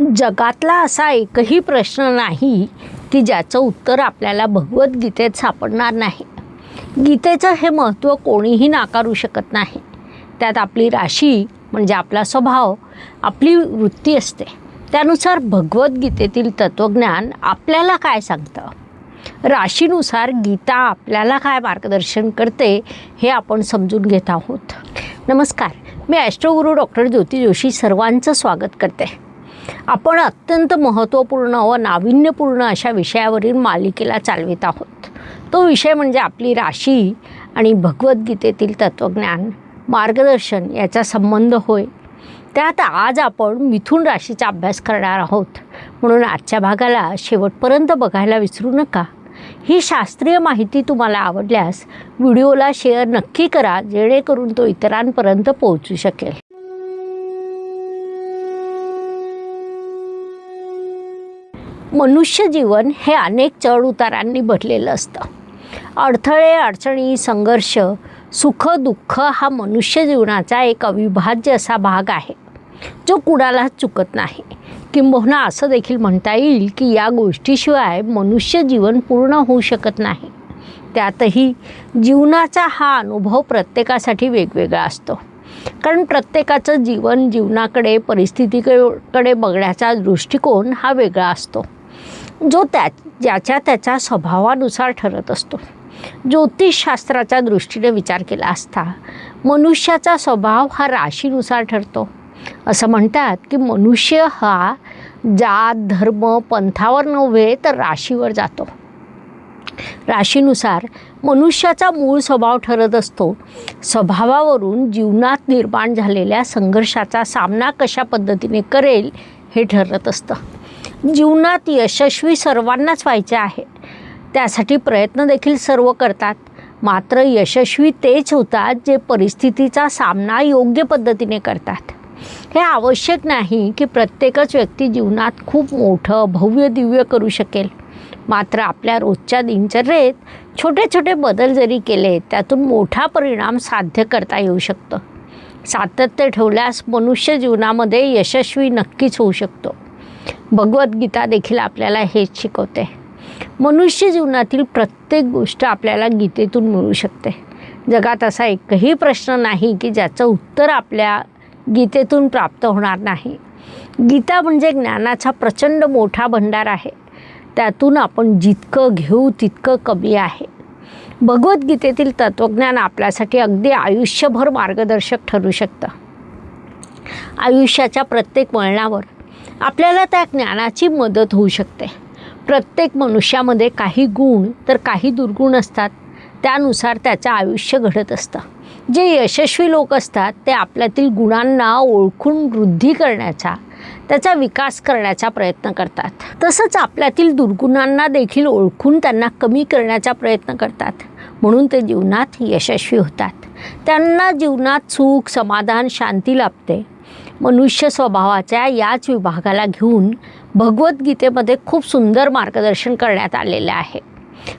जगातला असा एकही प्रश्न नाही की ज्याचं उत्तर आपल्याला भगवद्गीतेत सापडणार नाही. गीतेचं हे महत्त्व कोणीही नाकारू शकत नाही. त्यात आपली राशी म्हणजे आपला स्वभाव आपली वृत्ती असते. त्यानुसार भगवद्गीतेतील तत्त्वज्ञान आपल्याला काय सांगतं? राशीनुसार गीता आपल्याला काय मार्गदर्शन करते हे आपण समजून घेत आहोत. नमस्कार मी ॲस्ट्रोगुरू डॉक्टर ज्योती जोशी सर्वांचं स्वागत करते. आपण अत्यंत महत्त्वपूर्ण व नाविन्यपूर्ण अशा विषयावरील मालिकेला चालवित आहोत. तो विषय म्हणजे आपली राशी आणि भगवद्गीतेतील तत्त्वज्ञान मार्गदर्शन याचा संबंध होय. त्यात आज आपण मिथुन राशीचा अभ्यास करणार आहोत. म्हणून आजच्या भागाला शेवटपर्यंत बघायला विसरू नका. ही शास्त्रीय माहिती तुम्हाला आवडल्यास व्हिडिओला शेअर नक्की करा जेणेकरून तो इतरांपर्यंत पोहोचू शकेल. मनुष्य जीवन हे अनेक चढउतारांनी भरलेलं असतं. अडथळे अडचणी संघर्ष सुख दुःख हा मनुष्य जीवनाचा एक अविभाज्य असा भाग आहे जो कुणालाच चुकत नाही. किंबहुना असं देखील म्हणता येईल की या गोष्टीशिवाय मनुष्य जीवन पूर्ण होऊ शकत नाही. त्यातही जीवनाचा हा अनुभव प्रत्येकासाठी वेगवेगळा असतो. कारण प्रत्येकाचं जीवन जीवनाकडे परिस्थितीकडे बघण्याचा दृष्टिकोन हा वेगळा असतो. जो त्या ज्याच्या त्याच्या स्वभावानुसार ठरत असतो. ज्योतिषशास्त्राच्या दृष्टीने विचार केला असता मनुष्याचा स्वभाव हा राशीनुसार ठरतो. असं म्हणतात की मनुष्य हा जात धर्म पंथावर नव्हे तर राशीवर जातो. राशीनुसार मनुष्याचा मूळ स्वभाव ठरत असतो. स्वभावावरून जीवनात निर्माण झालेल्या संघर्षाचा सामना कशा पद्धतीने करेल हे ठरत असतं. जीवनात यशस्वी सर्वांनाच व्हायचे आहे. त्यासाठी प्रयत्न देखील सर्व करतात. मात्र यशस्वी तेच होतात जे परिस्थितीचा सामना योग्य पद्धतीने करतात. हे आवश्यक नाही की प्रत्येकच व्यक्ती जीवनात खूप मोठं भव्य दिव्य करू शकेल. मात्र आपल्या रोजच्या दिनचर्येत छोटे छोटे बदल जरी केले त्यातून मोठा परिणाम साध्य करता येऊ शकतं. सातत्य ठेवल्यास मनुष्य जीवनामध्ये यशस्वी नक्कीच होऊ शकतो. भगवद्गीता देखील आपल्याला हेच शिकवते. मनुष्य जीवनातील प्रत्येक गोष्ट आपल्याला गीतेतून मिळू शकते. जगात असा एकही प्रश्न नाही की ज्याचं उत्तर आपल्या गीतेतून प्राप्त होणार नाही. गीता म्हणजे ज्ञानाचा प्रचंड मोठा भंडार आहे. त्यातून आपण जितकं घेऊ तितकं कमी आहे. भगवद्गीतेतील तत्त्वज्ञान आपल्यासाठी अगदी आयुष्यभर मार्गदर्शक ठरू शकतं. आयुष्याच्या प्रत्येक वळणावर आपल्याला त्या ज्ञानाची मदत होऊ शकते. प्रत्येक मनुष्यामध्ये काही गुण तर काही दुर्गुण असतात. त्यानुसार त्याचं आयुष्य घडत असतं. जे यशस्वी लोक असतात ते आपल्यातील गुणांना ओळखून वृद्धी करण्याचा त्याचा विकास करण्याचा प्रयत्न करतात. तसंच आपल्यातील दुर्गुणांना देखील ओळखून त्यांना कमी करण्याचा प्रयत्न करतात. म्हणून ते जीवनात यशस्वी होतात. त्यांना जीवनात सुख समाधान शांती लाभते. मनुष्य स्वभावाच्या याच विभागाला घेऊन भगवद्गीतेमध्ये खूप सुंदर मार्गदर्शन करण्यात आलेले आहे.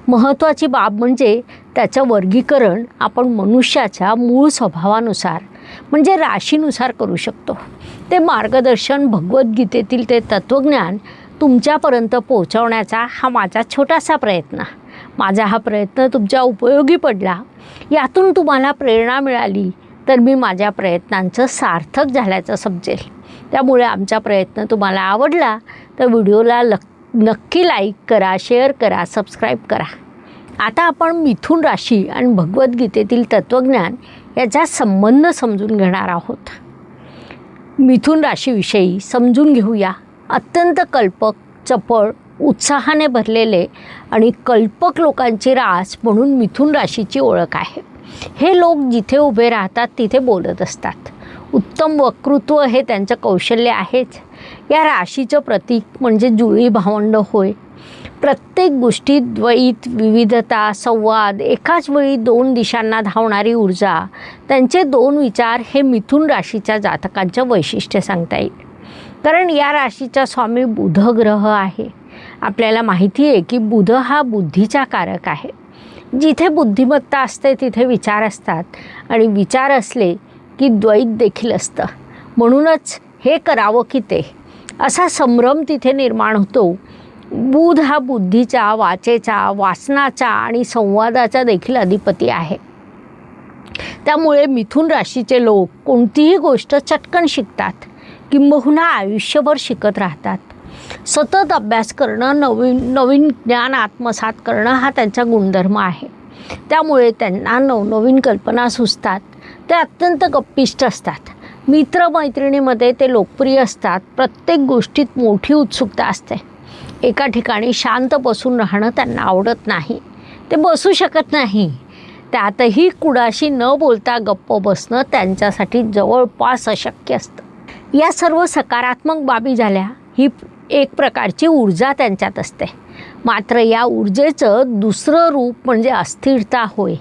महत्त्वाची बाब म्हणजे त्याचं वर्गीकरण आपण मनुष्याच्या मूळ स्वभावानुसार म्हणजे राशीनुसार करू शकतो. ते मार्गदर्शन भगवद्गीतेतील ते तत्त्वज्ञान तुमच्यापर्यंत पोहोचवण्याचा हा माझा छोटासा प्रयत्न. माझा हा प्रयत्न तुमच्या उपयोगी पडला. यातून तुम्हाला प्रेरणा मिळाली. तर मी माझ्या प्रयत्नांचं सार्थक झाल्याचं समजेल. त्यामुळे आमचा प्रयत्न तुम्हाला आवडला तर व्हिडिओला लक नक्की लाईक करा शेअर करा सबस्क्राईब करा. आता आपण मिथुन राशी आणि भगवद्गीतेतील तत्त्वज्ञान याचा संबंध समजून घेणार आहोत. मिथुन राशीविषयी समजून घेऊया. अत्यंत कल्पक चपळ उत्साहाने भरलेले आणि कल्पक लोकांची रास म्हणून मिथुन राशीची ओळख आहे. हे लोक जिथे उभे राहतात तिथे बोलत असतात. उत्तम वक्तृत्व हे त्यांचं कौशल्य आहेच. या राशीचं प्रतीक म्हणजे जुळी भावंड होय. प्रत्येक गोष्टीत द्वैत विविधता संवाद एकाच वेळी दोन दिशांना धावणारी ऊर्जा त्यांचे दोन विचार हे मिथुन राशीच्या जातकांचं वैशिष्ट्य सांगता येईल. कारण या राशीचा स्वामी बुध ग्रह आहे. आपल्याला माहिती आहे की बुध हा बुद्धीचा कारक आहे. जिथे बुद्धिमत्ता असते तिथे विचार असतात. आणि विचार असले की द्वैत देखील असतं. म्हणूनच हे करावं की ते. असा संभ्रम तिथे निर्माण होतो. बुध हा बुद्धीचा वाचेचा वाचनाचा आणि संवादाचा देखील अधिपती आहे. त्यामुळे मिथुन राशीचे लोक कोणतीही गोष्ट चटकन शिकतात. किंबहुना आयुष्यभर शिकत राहतात. सतत अभ्यास करणं नवीन नवीन ज्ञान आत्मसात करणं हा त्यांचा गुणधर्म आहे. त्यामुळे त्यांना नवनवीन कल्पना सुचतात. ते अत्यंत गप्पिष्ट असतात. मित्रमैत्रिणीमध्ये ते लोकप्रिय असतात. प्रत्येक गोष्टीत मोठी उत्सुकता असते. एका ठिकाणी शांत बसून राहणं त्यांना आवडत नाही. ते बसू शकत नाही. त्यातही कुणाशी न बोलता गप्प बसणं त्यांच्यासाठी जवळपास अशक्य असतं. या सर्व सकारात्मक बाबी झाल्या. ही एक प्रकारची ऊर्जा त्यांच्यात असते. मात्र या ऊर्जेचं दुसरं रूप म्हणजे अस्थिरता होय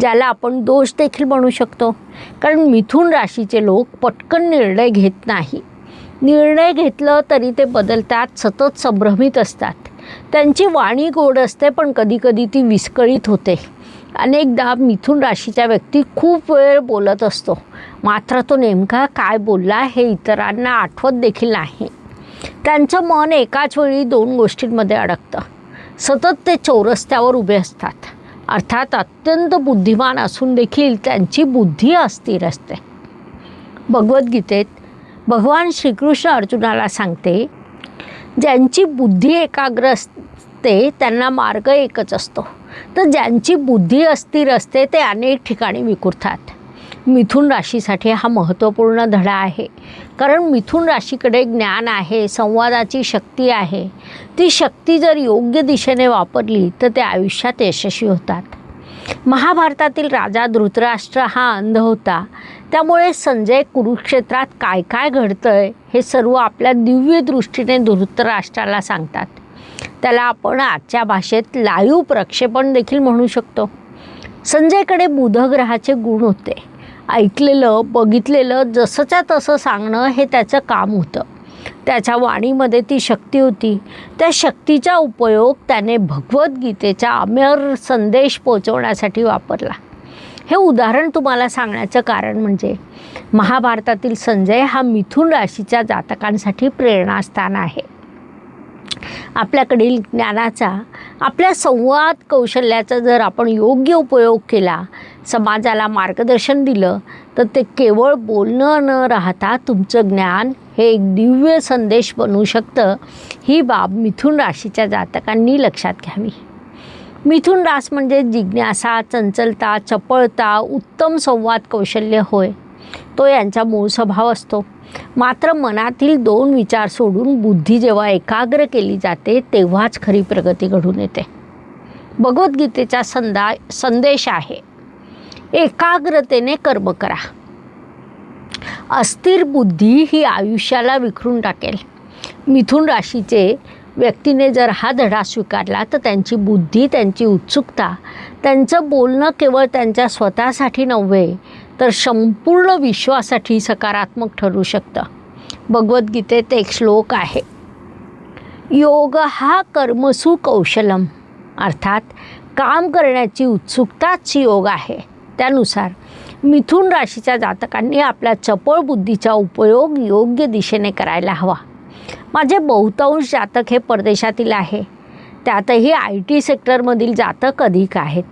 ज्याला आपण दोष देखील म्हणू शकतो. कारण मिथुन राशीचे लोक पटकन निर्णय घेत नाही. निर्णय घेतलं तरी ते बदलतात सतत संभ्रमित असतात. त्यांची वाणी गोड असते पण कधीकधी ती विस्कळीत होते. अनेकदा मिथुन राशीच्या व्यक्ती खूप वेळ बोलत असतो. मात्र तो नेमका काय बोलला हे इतरांना आठवत देखील नाही. त्यांचं मन एकाच वेळी दोन गोष्टींमध्ये अडकतं. सतत ते चौरस्त्यावर उभे असतात. अर्थात अत्यंत बुद्धिमान असून देखील त्यांची बुद्धी अस्थिर असते. भगवद्गीतेत भगवान श्रीकृष्ण अर्जुनाला सांगते ज्यांची बुद्धी एकाग्र असते त्यांना मार्ग एकच असतो. तर ज्यांची बुद्धी अस्थिर असते ते अनेक ठिकाणी विकुरतात मिथुन राशीसाठी हा महत्त्वपूर्ण धडा आहे. कारण मिथुन राशीकडे ज्ञान आहे संवादाची शक्ती आहे. ती शक्ती जर योग्य दिशेने वापरली तर ते आयुष्यात यशस्वी होतात. महाभारतातील राजा धृतराष्ट्र हा अंध होता. त्यामुळे संजय कुरुक्षेत्रात काय काय घडतंय हे सर्व आपल्या दिव्य दृष्टीने धृतराष्ट्राला सांगतात. त्याला आपण आजच्या भाषेत लाईव्ह प्रक्षेपण देखील म्हणू शकतो. संजयकडे बुधग्रहाचे गुण होते. ऐकलेलं बघितलेलं जसंच्या तसं सांगणं हे त्याचं काम होतं. त्याच्या वाणीमध्ये ती शक्ती होती. त्या शक्तीचा उपयोग त्याने भगवद्गीतेचा अमेर संदेश पोचवण्यासाठी वापरला. हे उदाहरण तुम्हाला सांगण्याचं कारण म्हणजे महाभारतातील संजय हा मिथुन राशीच्या जातकांसाठी प्रेरणास्थान आहे. आपल्याकडील ज्ञानाचा आपल्या संवाद कौशल्याचा जर आपण योग्य उपयोग केला समाजाला मार्गदर्शन दिलं तर ते केवळ बोलणं न राहता तुमचं ज्ञान हे एक दिव्य संदेश बनू शकतं. ही बाब मिथुन राशीच्या जातकांनी लक्षात घ्यावी. मिथुन रास म्हणजे जिज्ञासा चंचलता चपळता उत्तम संवाद कौशल्य होय. तो यांचा मूळ स्वभाव असतो. मात्र मनातील दोन विचार सोडून बुद्धी जेव्हा एकाग्र केली जाते तेव्हाच खरी प्रगती घडून येते. भगवद्गीतेचा संदा संदेश आहे. एकाग्रतेने कर्म करा. अस्थिर बुद्धी ही आयुष्याला विखरून टाकेल. मिथुन राशीचे व्यक्तीने जर हा धडा स्वीकारला तर त्यांची बुद्धी त्यांची उत्सुकता त्यांचं बोलणं केवळ त्यांच्या स्वतःसाठी नव्हे तर संपूर्ण विश्वासाठी सकारात्मक ठरू शकतं. भगवद्गीतेत एक श्लोक आहे. योग हा कर्मसु कौशलम. अर्थात काम करण्याची उत्सुकताच योग आहे. त्यानुसार मिथुन राशीच्या जातकांनी आपल्या चपळ बुद्धीचा उपयोग योग्य दिशेने करायला हवा. माझे बहुतांश जातक हे परदेशातील आहे. त्यातही आय टी सेक्टरमधील जातक अधिक आहेत.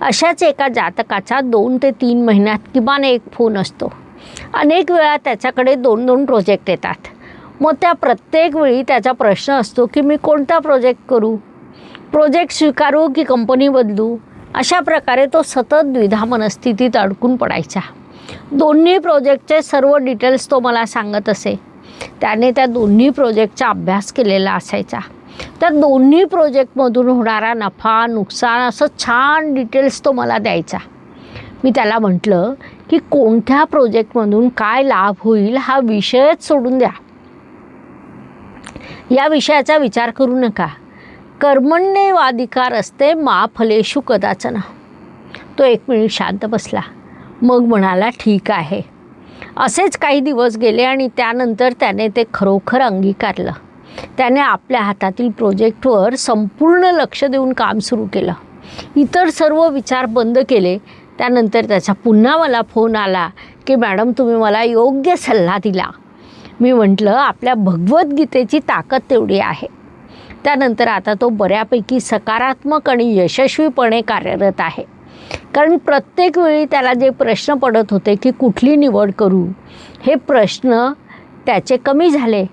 अशाच एका जातकाचा दोन ते तीन महिन्यात किमान एक फोन असतो. अनेक वेळा त्याच्याकडे दोन दोन प्रोजेक्ट येतात. मग त्या प्रत्येक वेळी त्याचा प्रश्न असतो की मी कोणता प्रोजेक्ट करू? प्रोजेक्ट स्वीकारू की कंपनी बदलू? अशा प्रकारे तो सतत द्विधा मनस्थितीत अडकून पडायचा. दोन्ही प्रोजेक्टचे सर्व डिटेल्स तो मला सांगत असे. त्याने त्या दोन्ही प्रोजेक्टचा अभ्यास केलेला असायचा. त्या दोन्ही प्रोजेक्टमधून होणारा नफा नुकसान असं छान डिटेल्स तो मला द्यायचा. मी त्याला म्हटलं की कोणत्या प्रोजेक्टमधून काय लाभ होईल हा विषयच सोडून द्या. या विषयाचा विचार करू नका. कर्मण्येवाधिकार असते मा फलेशू कदाचन. तो एक मिनिट शांत बसला. मग म्हणाला ठीक आहे. असेच काही दिवस गेले आणि त्यानंतर त्याने ते खरोखर अंगीकारलं. त्याने आपल्या हातातील प्रोजेक्टवर संपूर्ण लक्ष देऊन काम सुरू केलं. इतर सर्व विचार बंद केले. त्यानंतर त्याचा पुन्हा मला फोन आला की मॅडम तुम्ही मला योग्य सल्ला दिला. मी म्हटलं आपल्या भगवद्गीतेची ताकद तेवढी आहे. त्यानंतर आता तो बऱ्यापैकी सकारात्मक आणि यशस्वीपणे कार्यरत आहे. कारण प्रत्येक वेळी त्याला जे प्रश्न पडत होते की कुठली निवड करू हे प्रश्न त्याचे कमी झाले.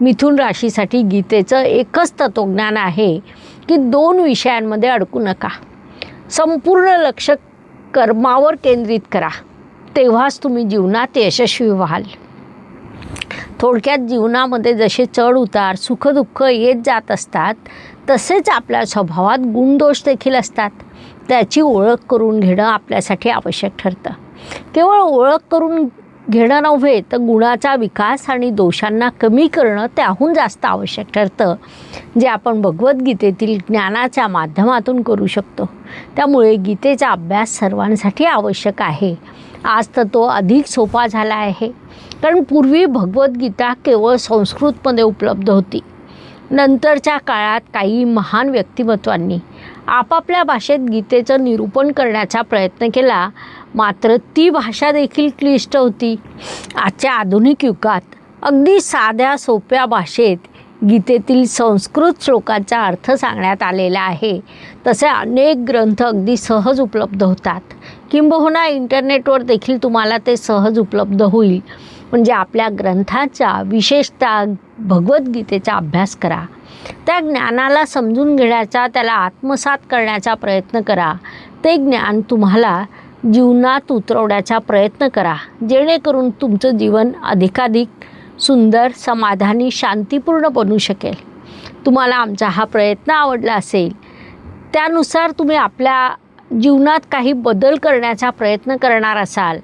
मिथुन राशीसाठी गीतेचं एकच तत्वज्ञान आहे की दोन विषयांमध्ये अडकू नका. संपूर्ण लक्ष कर्मावर केंद्रित करा. तेव्हाच तुम्ही जीवनात यशस्वी व्हाल. थोडक्यात जीवनामध्ये जसे चढ उतार सुखदुःख येत जात असतात तसेच आपल्या स्वभावात गुणदोष देखील असतात. त्याची ओळख करून घेणं आपल्यासाठी आवश्यक ठरतं. केवळ ओळख करून घेणं नव्हे तर गुणाचा विकास आणि दोषांना कमी करणं त्याहून जास्त आवश्यक ठरतं जे आपण भगवद्गीतेतील ज्ञानाच्या माध्यमातून करू शकतो. त्यामुळे गीतेचा अभ्यास सर्वांसाठी आवश्यक आहे. आज तर तो अधिक सोपा झाला आहे. कारण पूर्वी भगवद्गीता केवळ संस्कृतमध्ये उपलब्ध होती. नंतरच्या काळात काही महान व्यक्तिमत्वांनी आपापल्या भाषेत गीतेचं निरूपण करण्याचा प्रयत्न केला. मात्र ती भाषा देखील क्लिष्ट होती. आजच्या आधुनिक युगात अगदी साध्या सोप्या भाषेत गीतेतील संस्कृत श्लोकांचा अर्थ सांगण्यात आलेला आहे. तसे अनेक ग्रंथ अगदी सहज उपलब्ध होतात. किंबहुना इंटरनेटवर देखील तुम्हाला ते सहज उपलब्ध होईल. म्हणजे आपल्या ग्रंथाचा विशेषतः भगवद्गीतेचा अभ्यास करा. त्या ज्ञानाला समजून घेण्याचा त्याला आत्मसात करण्याचा प्रयत्न करा. ते ज्ञान तुम्हाला जीवनात उतरवण्याचा प्रयत्न करा. जेणेकरून तुमचं जीवन अधिकाधिक सुंदर समाधानी शांतीपूर्ण बनू शकेल. तुम्हाला आमचा हा प्रयत्न आवडला असेल. त्यानुसार तुम्ही आपल्या जीवनात काही बदल करण्याचा प्रयत्न करणार असाल.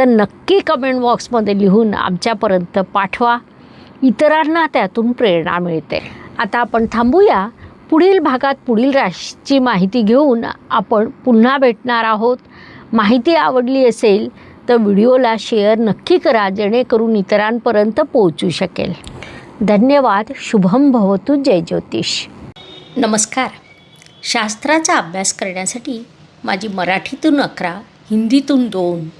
तर नक्की कमेंट बॉक्समध्ये लिहून आमच्यापर्यंत पाठवा. इतरांना त्यातून प्रेरणा मिळते. आता आपण थांबूया. पुढील भागात पुढील राशीची माहिती घेऊन आपण पुन्हा भेटणार आहोत. माहिती आवडली असेल तर व्हिडिओला शेअर नक्की करा जेणेकरून इतरांपर्यंत पोहोचू शकेल. धन्यवाद. शुभम भवतू. जय ज्योतिष. नमस्कार. शास्त्राचा अभ्यास करण्यासाठी माझी मराठीतून अकरा हिंदीतून दोन